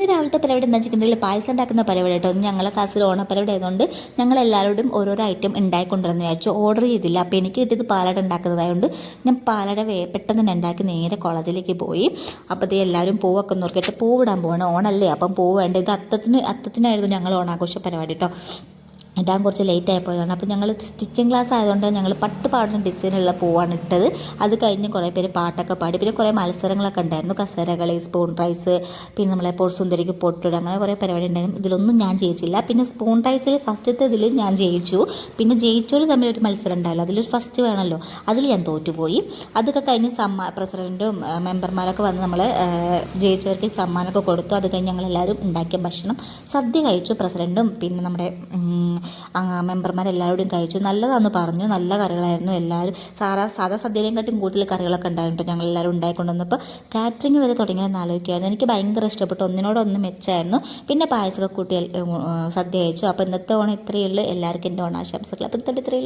ഇന്ന് രാവിലത്തെ പരിപാടി എന്താ വെച്ചിട്ടുണ്ടെങ്കിൽ പായസം ഉണ്ടാക്കുന്ന പരിപാടി കേട്ടോ. ഞങ്ങളെ ക്ലാസ്സിൽ ഓണപ്പരിപാടി ആയതുകൊണ്ട് ഞങ്ങൾ എല്ലാവരോടും ഓരോരോ ഐറ്റം ഉണ്ടായിക്കൊണ്ടിരുന്നു വിചാരിച്ചു. ഓർഡർ ചെയ്തില്ല. അപ്പോൾ എനിക്ക് കിട്ടിയത് പാലട ഉണ്ടാക്കുന്നതായതുകൊണ്ട് ഞാൻ പാലട വേ പെട്ടെന്ന് തന്നെ ഉണ്ടാക്കി നേരെ കോളേജിലേക്ക് പോയി. അപ്പോൾ ഇത് എല്ലാവരും പൂവൊക്കെ നോക്കിയിട്ട് പൂവിടാൻ പോവാണ്. ഓണല്ലേ? അപ്പം പൂവ് വേണ്ട. ഇത് അത്തത്തിന് അത്തത്തിനായിരുന്നു ഞങ്ങൾ ഓണാഘോഷ പരിപാടി കേട്ടോ. ഇടാൻ കുറച്ച് ലേറ്റ് ആയി പോയതാണ്. അപ്പോൾ ഞങ്ങൾ സ്റ്റിച്ചിങ് ക്ലാസ് ആയതുകൊണ്ട് ഞങ്ങൾ പട്ട് പാടുന്ന ഡിസൈനുള്ള പൂവാണ് ഇട്ടത്. അത് കഴിഞ്ഞ് കുറേ പേര് പാട്ടൊക്കെ പാടി. പിന്നെ കുറേ മത്സരങ്ങളൊക്കെ ഉണ്ടായിരുന്നു. കസേരകളി സ്പൂൺ റൈസ് പിന്നെ നമ്മളെ ഇപ്പോൾ സുന്ദരിക്ക് പൊട്ടിടുക അങ്ങനെ കുറേ പരിപാടി ഉണ്ടായിരുന്നു. ഇതിലൊന്നും ഞാൻ ജയിച്ചില്ല. പിന്നെ സ്പൂൺ റൈസിൽ ഫസ്റ്റത്തെ ഇതിൽ ഞാൻ ജയിച്ചു. പിന്നെ ജയിച്ചോട് തമ്മിൽ ഒരു മത്സരം ഉണ്ടായല്ലോ. അതിലൊരു ഫസ്റ്റ് വേണമല്ലോ അതിൽ ഞാൻ തോറ്റുപോയി. അതൊക്കെ കഴിഞ്ഞ് സമ്മാ പ്രസിഡന്റും മെമ്പർമാരൊക്കെ വന്ന് നമ്മൾ ജയിച്ചവർക്ക് സമ്മാനമൊക്കെ കൊടുത്തു. അത് കഴിഞ്ഞ് ഞങ്ങളെല്ലാവരും ഉണ്ടാക്കിയ ഭക്ഷണം സദ്യ കഴിച്ചു. പ്രസിഡന്റും പിന്നെ നമ്മുടെ മെമ്പർമാരെല്ലാവരോടും കഴിച്ചു നല്ലതാണെന്ന് പറഞ്ഞു. നല്ല കറികളായിരുന്നു എല്ലാവരും. സാധാ സാധാ സദ്യയിലേയും കാട്ടും കൂടുതൽ കറികളൊക്കെ ഉണ്ടായിരുന്നു ഞങ്ങൾ എല്ലാവരും ഉണ്ടായിക്കൊണ്ടുവന്നപ്പോൾ കാറ്ററിംഗ് വരെ തുടങ്ങിയെന്ന് ആലോചിക്കുമായിരുന്നു എനിക്ക് ഭയങ്കര ഇഷ്ടപ്പെട്ടു. ഒന്നിനോടൊന്ന് മെച്ചമായിരുന്നു പിന്നെ പായസമൊക്കെ കൂട്ടി സദ്യ കഴിച്ചു. അപ്പോൾ ഇന്നത്തെ ഓണം ഇത്രയേ ഉള്ളൂ. എല്ലാവർക്കും എന്റെ ഓണാശംസകൾ. ഇന്നത്തെ ഇത്രയേ ഉള്ളൂ.